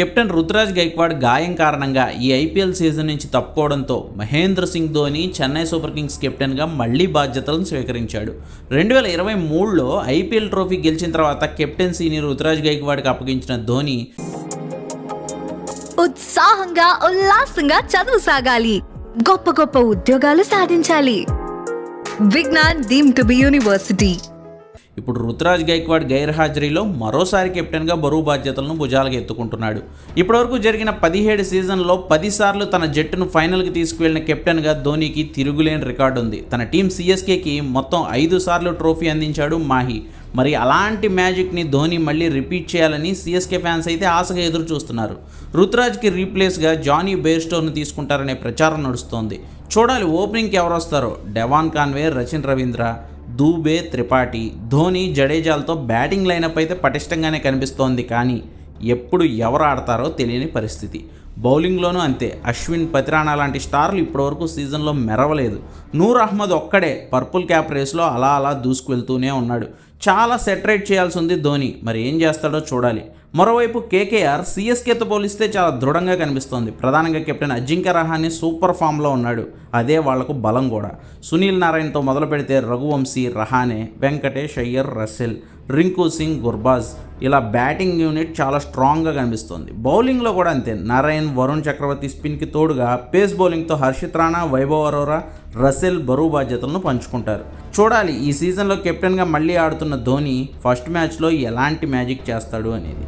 Captain Ruturaj Gaikwad గాయం కారణంగా ఈ ఐపీఎల్ సీజన్ నుంచి తప్పుకోవడంతో మహేంద్ర సింగ్ ధోని చెన్నై సూపర్ కింగ్స్ కెప్టెన్గా మళ్ళీ బాధ్యతలను స్వీకరించాడు. రెండు వేల ఇరవై మూడులో ఐపీఎల్ ట్రోఫీ గెలిచిన తర్వాత కెప్టెన్సీని రుతురాజ్ గైక్వాడ్కి అప్పగించిన ధోని ఉత్సాహంగా ఉల్లాసంగా చదువు సాగాలి. గొప్ప గొప్ప ఉద్యోగాలు సాధించాలి. Vignan deem to be university. ఇప్పుడు రుతురాజ్ గైక్వాడ్ గైర్హాజరీలో మరోసారి కెప్టెన్గా బరువు బాధ్యతలను భుజాలకు ఎత్తుకుంటున్నాడు. ఇప్పటివరకు జరిగిన పదిహేడు సీజన్లో పదిసార్లు తన జట్టును ఫైనల్కి తీసుకువెళ్ళిన కెప్టెన్గా ధోనీకి తిరుగులేని రికార్డు ఉంది. తన టీం సిఎస్కేకి మొత్తం ఐదు సార్లు ట్రోఫీ అందించాడు మాహి. మరి అలాంటి మ్యాజిక్ని ధోని మళ్ళీ రిపీట్ చేయాలని సిఎస్కే ఫ్యాన్స్ అయితే ఆశగా ఎదురు చూస్తున్నారు. రుతురాజ్కి రీప్లేస్గా జానీ బేర్స్టోర్ను తీసుకుంటారనే ప్రచారం నడుస్తోంది. చూడాలి ఓపెనింగ్కి ఎవరు వస్తారో. Devon Conway Rachin Ravindra. Dubey Tripathi. Dhoni జడేజాలతో బ్యాటింగ్ లైనప్ అయితే పటిష్టంగానే కనిపిస్తోంది కానీ ఎప్పుడు ఎవరు ఆడతారో తెలియని పరిస్థితి. బౌలింగ్లోనూ అంతే. అశ్విన్ పతిరాణా లాంటి స్టార్లు ఇప్పటివరకు సీజన్లో మెరవలేదు. నూర్ అహ్మద్ ఒక్కడే పర్పుల్ క్యాప్ రేస్లో అలా అలా దూసుకువెళ్తూనే ఉన్నాడు. చాలా సెటరేట్ చేయాల్సి ఉంది ధోని. మరి ఏం చేస్తాడో చూడాలి. మరోవైపు కేకేఆర్ సిఎస్కేతో పోలిస్తే చాలా దృఢంగా కనిపిస్తోంది. ప్రధానంగా కెప్టెన్ అజింక్య రహానే సూపర్ ఫామ్లో ఉన్నాడు. అదే వాళ్ళకు బలం కూడా. సునీల్ నారాయణతో మొదలు పెడితే రఘువంశీ రహానే వెంకటేష్ అయ్యర్ రసెల్ రింకు సింగ్ గుర్బాజ్ ఇలా బ్యాటింగ్ యూనిట్ చాలా స్ట్రాంగ్గా కనిపిస్తోంది. బౌలింగ్లో కూడా అంతే. నారాయణ్ వరుణ్ చక్రవర్తి స్పిన్కి తోడుగా పేస్ బౌలింగ్తో హర్షిత్ రాణా వైభవ్ అరోరా రసెల్ బరువు బాధ్యతలను పంచుకుంటారు. చూడాలి ఈ సీజన్లో కెప్టెన్గా మళ్ళీ ఆడుతున్న ధోని ఫస్ట్ మ్యాచ్లో ఎలాంటి మ్యాజిక్ చేస్తాడు అనేది.